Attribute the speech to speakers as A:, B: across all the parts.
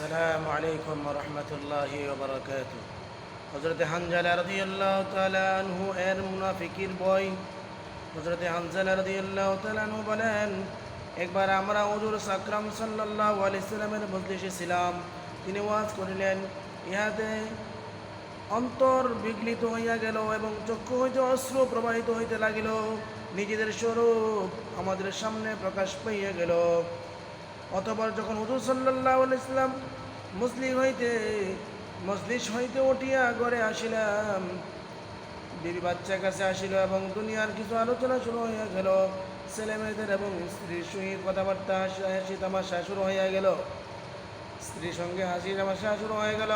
A: আসসালামু আলাইকুম রহমতুল্লাহ বরকাত হজরত হানজালা রদি আল্লাহ তালু এর মুনাফিকির বই। হজরত হানজালা রদি আল্লাহ তালু বলেন, একবার আমরা হজুর সাকরাম সাল্লাহ আলাইসাল্লামের মজলিসে ছিলাম। তিনি ওয়াজ করিলেন, ইহাতে অন্তর বিগলিত হইয়া গেল এবং চক্ষু হইতে অস্ত্র প্রবাহিত হইতে লাগিল। নিজেদের স্বরূপ আমাদের সামনে প্রকাশ পাইয়া গেল। অতপর যখন হুজুর সাল্লাহ ইসলাম মুসলিম হইতে, মজলিস হইতে উঠিয়া ঘরে আসিলাম, বিবি বাচ্চার কাছে আসিল এবং দুনিয়ার কিছু আলোচনা শুরু হইয়া গেল। ছেলে মেয়েদের এবং স্ত্রীর সহিত কথাবার্তা, হাসি হাসি, তামাশা শুরু হইয়া গেল। স্ত্রীর সঙ্গে হাসি, তামাশা শুরু হয়ে গেল।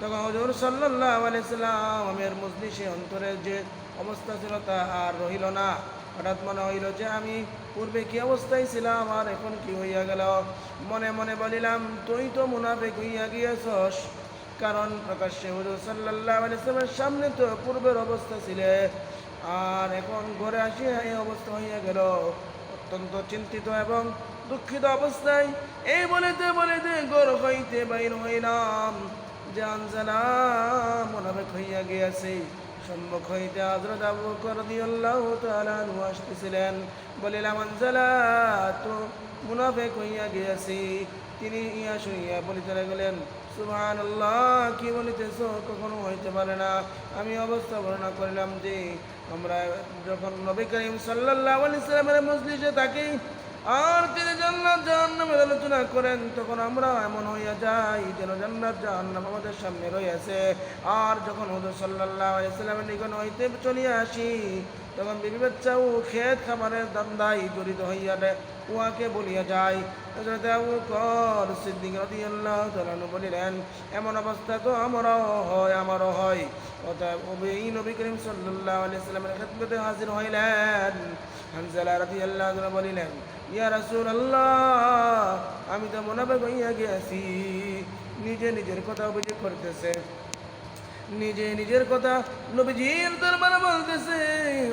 A: তখন হজুর সাল্লাহ আলাইসাল্লাম আমের মজলিসে অন্তরের যে অবস্থা ছিল তা আর রহিল না। হঠাৎ মনে হইল যে আমি পূর্বে কি অবস্থায় ছিলাম, আর এখন কি হইয়া গেল? মনে মনে বলিলাম, তুই তো মুনাফেক হইয়া গিয়েছস। কারণ প্রকাশ্যে হুজুর সাল্লাহ আলাইসলামের সামনে তো পূর্বের অবস্থা ছিলে। আর এখন ঘরে আসিয়া এই অবস্থা হইয়া গেল। অত্যন্ত চিন্তিত এবং দুঃখিত অবস্থায় এই বলেতে বলেতে গর হইতে বাইর হইলাম। যে আনজানা মোনাফেক হইয়া গিয়াছে। সম্মুখ হইতে হজরত আবু বকর রাদিয়াল্লাহু তাআলা আনহু আসতেছিলেন। বলিলাম আনজালা তো মুনাফেক হইয়া গিয়াছি। তিনি ইয়া শুনিয়া বলিতে লাগলেন সুবহান আল্লাহ কি বলিতেছ? কখনো হইতে পারে না। আমি অবস্থা বর্ণনা করিলাম যে, আমরা যখন নবী করিম সাল্লাল্লাহু আলাইহি সাল্লামের মজলিসে থাকি আর তিনি জান্নাত জাহান্নামের আলোচনা করেন, তখন আমরা এমন হইয়া যাই যেন জান্নাত জাহান্নাম আমাদের সামনে রয়েছে। আর যখন হুজুর সাল্লাল্লাহু আলাইহি সাল্লামের নিকট হইতে চলিয়া আসি, তখন বিবি বাচ্চা ও খেত খাবারের দান্দাই জড়িত হইয়া উহাকে বলিয়া যায়। বকর সিদ্দিক তাআলা আনহু বলিলেন, এমন অবস্থা তো আমারও হয় আমারও হয়। অতএব নবী করিম সাল্লাল্লাহু আলাইহি সাল্লামের খেদমতে হাজির হইলেন। হানজালা রাদিয়াল্লাহু তাআলা বলিলেন, ইয়া রাসুল আল্লাহ আমি তো মুনাফিক হইয়া গিয়েছি। নিজে নিজের কথা অভিযোগ করতেছে। নিজে নিজের কথা নবীজির দরবারে বলতেছে,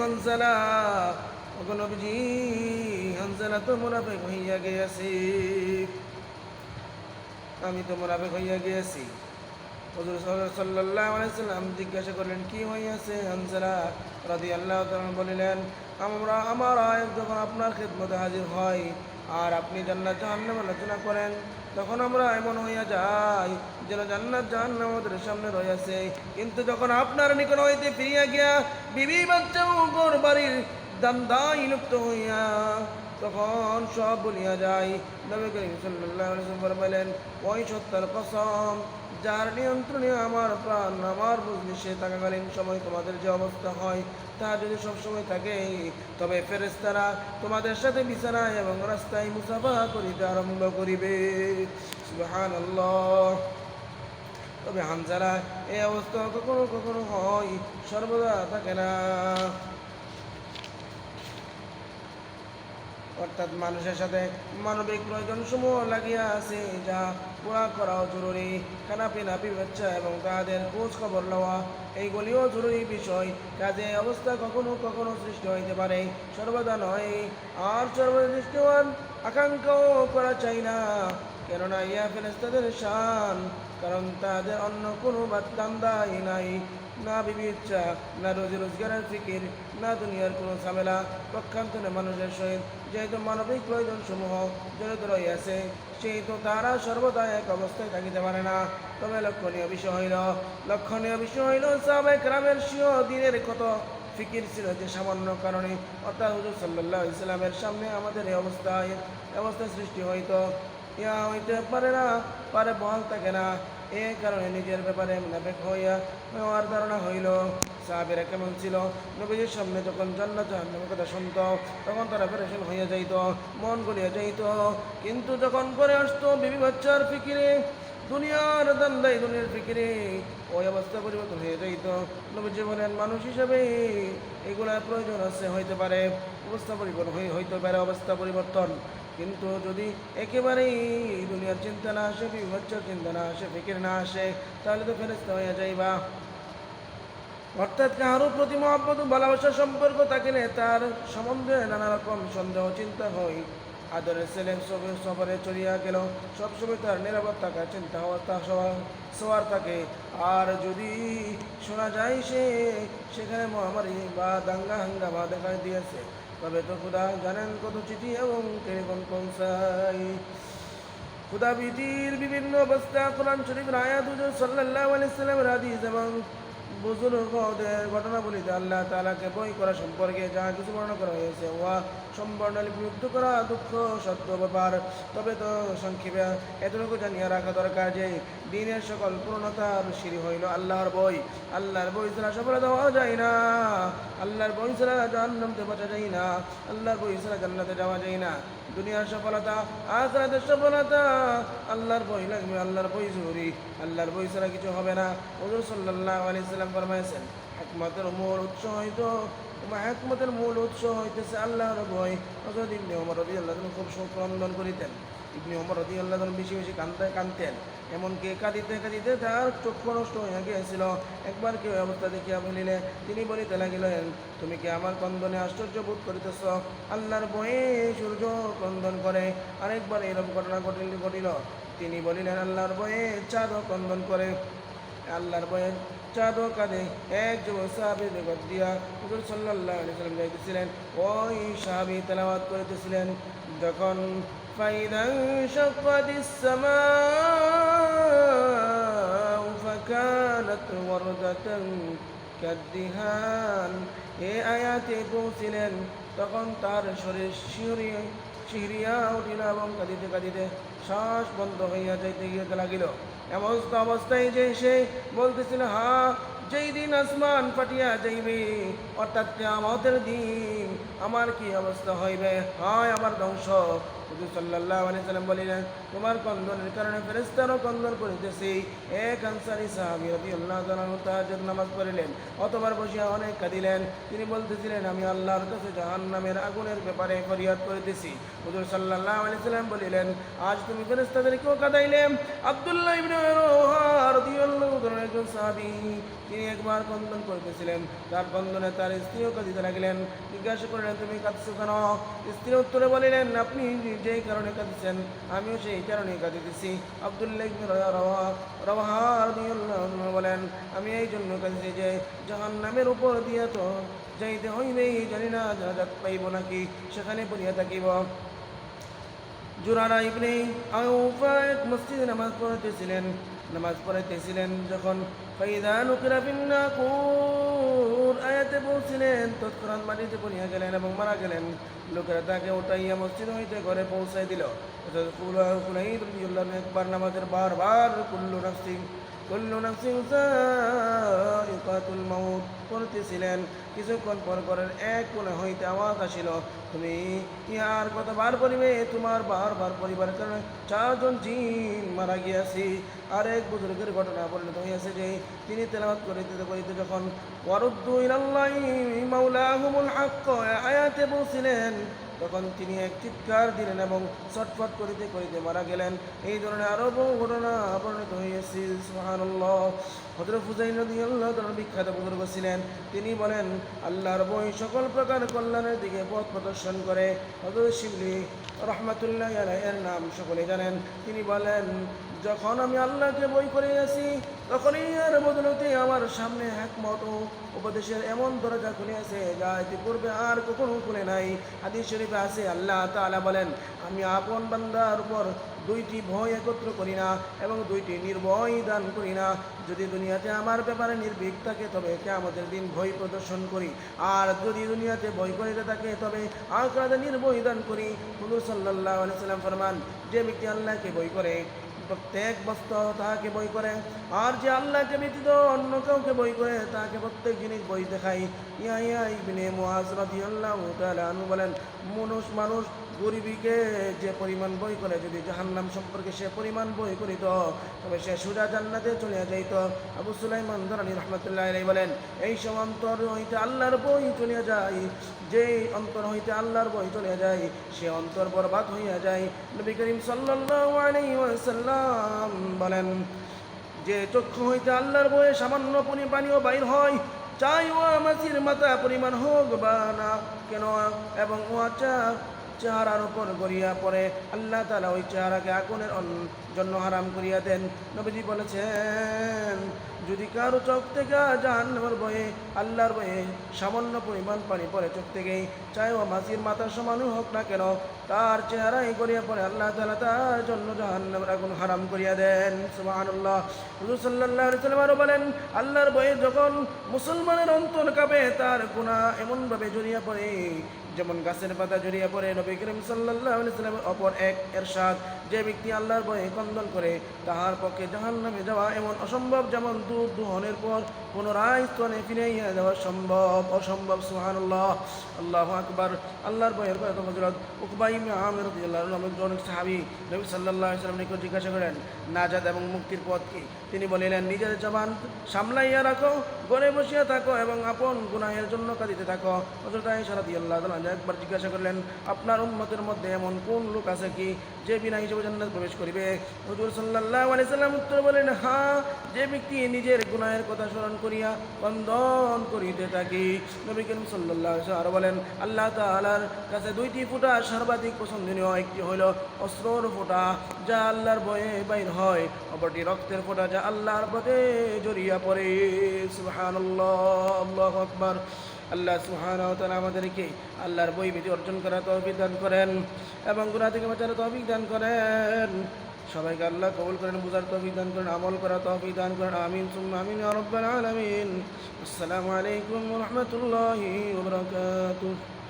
A: হানজালা, ওগো নবীজি, হানজালা তো মুনাফিক হইয়া গিয়েছি। আমি তো মুনাফিক হইয়া গিয়েছি। হজুর সাল্লাল্লাহু আলাইহি সাল্লাম জিজ্ঞাসা করলেন, কি হইয়াছে হানজালা? রাদিয়াল্লাহু তাআলা বলিলেন আমরা, আমার আয়ের যখন আপনার খেদমতে হাজির হয় আর আপনি জান্নাত জাহান্নাম আলোচনা করেন, তখন আমরা এমন হইয়া যাই যেন জান্নাত জাহান্নাম আমাদের সামনে রয়েছে কিন্তু যখন আপনার নিকট হইতে ফিরিয়া গিয়া বিবি বাচ্চা গোর বাড়ির দান্দাই লুপ্ত হইয়া, তখন সব বলিয়া যায় নবী করিম সাল্লাল্লাহু আলাইহি ওয়াসাল্লাম বলেন ওই সত্যার কসম যার নিয়ন্ত্রণে আমার প্রাণ, আমার বুঝলিশে থাকাকালীন সময় তোমাদের যে অবস্থা হয়, তা যদি সবসময় থাকে, তবে ফেরেস্তারা তোমাদের সাথে বিছানায় এবং রাস্তায় মুসাফা করিতে আরম্ভ করিবে। তবে হানজারা, এই অবস্থা কখনো কখনো হয়, সর্বদা থাকে না। অর্থাৎ মানুষের সাথে মানবিক প্রয়োজন সমূহ লাগিয়া আছে, যা পুরা করাও জরুরি। খানা পিনা বিবেচ্ছা এবং তাদের খোঁজ খবর নেওয়া এইগুলিও জরুরি বিষয়। কাজে অবস্থা কখনো কখনো সৃষ্টি হইতে পারে। সর্বদা নয় আর সর্বদা হওয়ার আকাঙ্ক্ষাও করা চাই না। কেননা ইয়া ফেরেস্তাদের শান, কারণ তাদের অন্য কোনো দান্দাই নাই। না বিবি ইচ্ছা, না রোজি রোজগারের ফিকির, না দুনিয়ার কোনো ঝামেলা, পক্ষান্তরে মানুষের সহিত যেহেতু মানবিক প্রয়োজন সমূহ জড়িত রইয়াছে সেহেতু তারা সর্বদা এক অবস্থায় থাকিতে পারে না। তবে লক্ষণীয় বিষয় হইল, লক্ষণীয় বিষয় হইল সাবেক গ্রামের সিও দিনের কত ফিকির ছিল যে সামান্য কারণে অর্থাৎ হুজুর সাল্লাহ ইসলামের সামনে আমাদের এই অবস্থায় অবস্থা সৃষ্টি হইত। ইয়া হইতে পারে না, পারে বহাল থাকে না। এ কারণে নিজের ব্যাপারে মুনাফেক হইয়া হওয়ার ধারণা হইল। সাহাবেরা কেমন ছিল? নবীজির সামনে যখন জান্নাত জাহান্নামের কথা শুনত, তখন তারা পেরেশান হইয়া যাইত, মন গলিয়া যাইত। কিন্তু যখন পরে আসতো বিবি বাচ্চার ফিকিরে, দুনিয়ার দান্দাই দুনিয়ার ফিকিরে, ওই অবস্থা পরিবর্তন হয়ে যাইত। নবীজি বলেন, মানুষ হিসাবে এগুলার প্রয়োজন আছে, হইতে পারে। অবস্থা পরিবর্তন হই- হইতে পারে অবস্থা পরিবর্তন। কিন্তু যদি একেবারেই দুনিয়ার চিন্তা না আসে বিভৎসর চিন্তা না আসে, ফিকির না আসে, তাহলে তো ফেরস্তা হইয়া যাইবা। অর্থাৎ কাহারও প্রতি মহব্বত ভালোবাসার সম্পর্ক থাকিলে তার সম্বন্ধে নানা রকম সন্দেহ, চিন্তা হয়। আদরের ছেলে সবে- সফরে চলিয়া গেল, সবসময় তার নিরাপদ থাকার চিন্তা হওয়া, তা সবার- সবার থাকে। আর যদি শোনা যায় সে, সেখানে মহামারী বা দাঙ্গা হাঙ্গামা দেখা দিয়েছে তবে তো খুদা জানেন কত চিঠি এবং টেলিফোন পৌঁছায় খুদাবিদির বিভিন্ন অবস্থা, কোরআন শরীফ রায়া হুজুর সাল্লাহ আলাইহি সাল্লামের হাদিস এবং বুজুর্গদের ঘটনাবলিতে আল্লাহ তাআলাকে বই করা সম্পর্কে যা কিছু বর্ণনা করা হয়েছে, উহা সম্পূর্ণ লিপিবদ্ধ করা দুঃখ, সত্য ব্যাপার। তবে তো সংক্ষেপে এতটুকু জানিয়ে রাখা দরকার যে, দিনের সকল পূর্ণতার সিঁড়ি হইল আল্লাহর বই। আল্লাহর বই ছাড়া সফলতা হওয়া যায় না। আল্লাহর বই ছাড়া জাহান্নামতে বাঁচা যায় না। আল্লাহর বই ছাড়া জান্নাতে যাওয়া যায় না। দুনিয়ার সফলতা, আখরাতের সফলতা, আল্লাহর বই লাগবে, আল্লাহর বই জরুরি। আল্লাহর বই ছাড়া কিছু হবে না। হুজুর সাল্লাল্লাহু আলাইহি সাল্লাম ফরমাইছেন হিকমতের মূল উৎস হয়তো হিকমতের মূল উৎস হইতেছে আল্লাহর বই হযরত ইবনে ওমর রাদিয়াল্লাহু আনহু খুব সুক্রন্দন করিতেন। ইবনে ওমর রাদিয়াল্লাহু আনহু বেশি বেশি কাঁদতে কাঁদতেন, এমনকি কাঁদিতে কাঁদিতে তার চক্ষু নষ্ট হইয়া গিয়েছিল। একবার কেউ অবস্থা দেখিয়া বলিলে, তিনি বলিতে লাগিলেন, তুমি কি আমার কন্দনে আশ্চর্য বোধ করিতেছ? আল্লাহর বয়ে সূর্য ক্রন্দন করে। আরেকবার এরকম ঘটনা ঘটিল ঘটিল। তিনি বলিলেন, আল্লাহর বয়ে চাঁদও কন্দন করে। আল্লাহর বয়ে চাঁদও কাঁদে এক যুবক সাহাবি নিকট দিয়া হুজুর সাল্লাল্লাহু আলাইহি সাল্লাম যাইতেছিলেন ওই সাহাবি তেলাওয়াত করিতেছিলেন যখন فإذا انشقت السماء فكانت وردة كالدهان এ আয়াতে পৌঁছিলেন তখন তার শরীর শিহরিয়া শিহরিয়া উঠিল এবং কাঁদিতে কাঁদিতে শ্বাস বন্ধ হইয়া যাইতে গিয়ে লাগিল এমন অবস্থায় যে সে বলতেছিল হা যেই দিন আসমান ফাটিয়া যাইবে, অর্থাৎ আমাদের দিন আমার কি অবস্থা হইবে? হয়, আমার ধ্বংস। তিনি বলতেছিলেন, আমি আল্লাহর কাছে জাহান নামের আগুনের ব্যাপারে ফরিয়াদ করিতেছি। হুজুর সাল্লাল্লাহু আলাইহি সাল্লাম বলিলেন, আজ তুমি ফেরেশতাদেরকেও কাঁদাইলে। আব্দুল্লাহ ইবনে সাহাবী তিনি একবার কন্দন করিতেছিলেন, তার কন্দনে তার স্ত্রীও কাঁদিতে লাগলেন। জিজ্ঞাসা করলেন, তুমি কাঁদছো কেন? স্ত্রী উত্তরে বলিলেন, আপনি যেই কারণে কাঁদিছেন, আমিও সেই কারণে কাঁদিতেছি। আব্দুল্লাহ বলেন, আমি এই জন্য কাঁদিছি যে জাহান নামের উপর দিয়ে তো যাইতে হইবেই জানি না জানাজাত পাইব নাকি, সেখানে পড়িয়া থাকিব। জুরানা ইবনে আউফা এক মসজিদে নামাজ পড়াইতেছিলেন। নামাজ পড়াইতেছিলেন যখন ফাইদা নুকিরা বিন্নাকুর আয়াতে পৌঁছিলেন, তৎক্ষণাৎ মাটিতে পড়িয়া গেলেন এবং মারা গেলেন। লোকেরা তাকে উঠাইয়া মসজিদ হইতে ঘরে পৌঁছাই দিল। একবার নামাজের বারবার কুল্লু নাফসিন কুল্লু নাফসিন যায়িকাতুল মাউত পড়তেছিলেন কিছুক্ষণ পর পরের এক কোণে হইতে আওয়াজ আসিল, তুমি ইহার কতবার পড়িবে তোমার বারবার পরিবারের কারণে চারজন জিন মারা গিয়াছি। আর এক বুজুর্গের ঘটনা পরিণত হইয়াছে যে, তিনি তেলাওয়াত করিতে করিতে যখন, ওয়ারুদ্দু ইলাল্লাহি মাওলাহুমুল হক আয়াতে বলছিলেন তখন তিনি এক চিৎকার দিলেন এবং ছটফট করিতে করিতে মারা গেলেন। এই ধরনের আরও বহু ঘটনা পরিণত হয়েছে বিখ্যাত বুজুর্গ ছিলেন। তিনি বলেন, আল্লাহর বই সকল প্রকার কল্যাণের দিকে পথ প্রদর্শন করে। হযরত শিবলি রহমাতুল্লাহ এর নাম সকলে জানেন। তিনি বলেন, যখন আমি আল্লাহকে বই করে আসি তখনই আর বদলতে আমার সামনে একমত উপদেশের এমন দরজা খুলে আছে যা ইতিপূর্বে আর কখনো খুলে নাই। হাদিস শরীফে আছে, আল্লাহ তাআলা বলেন, আমি আপন বান্দার উপর দুইটি ভয় একত্র করি না এবং দুইটি নির্ভয় দান করি না। যদি দুনিয়াতে আমার ব্যাপারে নির্ভীক থাকে, তবে আমাদের দিন ভয় প্রদর্শন করি। আর যদি দুনিয়াতে ভয় করিতে থাকে, তবে আখরাতে নির্ভয় দান করি। হুজুর সাল্লাল্লাহু আলাইহি সাল্লাম ফরমান, যে ব্যক্তি আল্লাহকে ভয় করে প্রত্যেক বস্তু তাহাকে বই করে। আর যে আল্লাহকে ব্যতীত অন্য কাউকে বই করে তাকে প্রত্যেক জিনিস বই দেখাই ইয়া ইয়া ইবনে মুআজ রাদিয়াল্লাহু তাআলা বলেন, মানুষ মানুষ গরিবীকে যে পরিমাণ বই করে, যদি জাহান্নাম সম্পর্কে সে পরিমাণ বই করিত তবে সে সুজা জান্নাতে চলে যাইত আবু সুলাইমান দরানি রহমতুল্লাহ আলাই বলেন, এই সব অন্তর হইতে আল্লাহর বই চলে যায় যে অন্তর হইতে আল্লাহর বই চলে যায়, সে অন্তর বরবাদ হইয়া যায়। নবী করিম ওয়াসাল্লাম বলেন, যে চক্ষু হইতে আল্লাহর বয়ে সামান্য পনি পানীয় বাইর হয়, চাই ও মাছির মাথা পরিমাণ হোক বা না, কেন? এবং ও চা চেহারার উপর গড়িয়া পড়ে। আল্লাহ তালা ওই চেহারাকে আগুনের জন্য হারাম করিয়া দেন। নবীজি বলেছেন যদি কারও চোখ থেকে জাহান্নামের বয়ে, আল্লাহর বয়ে সামান্য পরিমাণ পানি পড়ে চোখ থেকেই চাই ও মাসির মাথার সমানও হোক না কেন, তার চেহারাই করিয়া পড়ে আল্লাহ তালা তার জন্য জাহান্নামের আগুন হারাম করিয়া দেন। সুবহানাল্লাহ। হুজুর সাল্লাল্লাহু আলাইহি সাল্লাম আরও বলেন, আল্লাহর বয়ে যখন মুসলমানের অন্তর কাঁপে, তার গুনাহ এমনভাবে জড়িয়ে পড়ে, যেমন গাছের পাতা জড়িয়ে পড়ে, নবী করিম আলাইহি সাল্লামের অপর এক এরশাদ। যে ব্যক্তি আল্লাহর বয়ে কন্দন করে, তাহার পক্ষে জাহান্নামে যাওয়া এমন অসম্ভব, যেমন দুধ দুহনের পর পুনরায় স্তনে ফিরাইয়া দেওয়া সম্ভব, অসম্ভব সুহানুল্লাহ আল্লাহ আকবার। আল্লাহর বয়ের কথা হজরত উকবাই ইবনে অনেক সাহাবি নবী সাল্লাহ সাল্লাম নিকট জিজ্ঞাসা করেন নাজাদ এবং মুক্তির পথ কি? তিনি বলিলেন, নিজের জবান সামলাইয়া রাখো ঘরে বসিয়া থাকো এবং আপন গুনাহের জন্য কাঁদিতে থাকো। হযরত আয়েশা রাদিয়াল্লাহু একবার জিজ্ঞাসা করলেন, আপনার উম্মতের মধ্যে এমন কোন লোক আছে কি যে বিনা হিসেবে জান্নাত প্রবেশ করিবে? হুজুর সাল্লাল্লাহু আলাইহি সাল্লাম উত্তর বলেন হ্যাঁ যে ব্যক্তি নিজের গুনাহের কথা স্মরণ করিয়া বন্ধন করিতে থাকি। নবী করিম সাল্লাল্লাহু আলাইহি আরও বলেন, আল্লাহ তাআলার কাছে দুইটি ফুটা সর্বাধিক পছন্দনীয়। একটি হইল অস্ত্রর ফোঁটা, যা আল্লাহর ভয়ে বাইর হয়। অপরটি রক্তের ফোঁটা, যা আল্লাহর পথে জড়িয়া পড়ে। আল্লাহু আকবার। আল্লাহ সুহান আমাদেরকে আল্লাহর বই বিধি অর্জন করার তহবিক দান করেন এবং গুণা থেকে বাঁচার তহবিক দান করেন। সবাইকে আল্লাহ কবুল করেন, বুঝার তো দান করেন, আমল করা তহবিক দান করেন। আমিন, সুম্মা আমিন রাব্বাল আলামিন। আসসালামু আলাইকুম রহমতুল্লাহি রাহমাতুল্লাহি ওয়া বারাকাতুহু।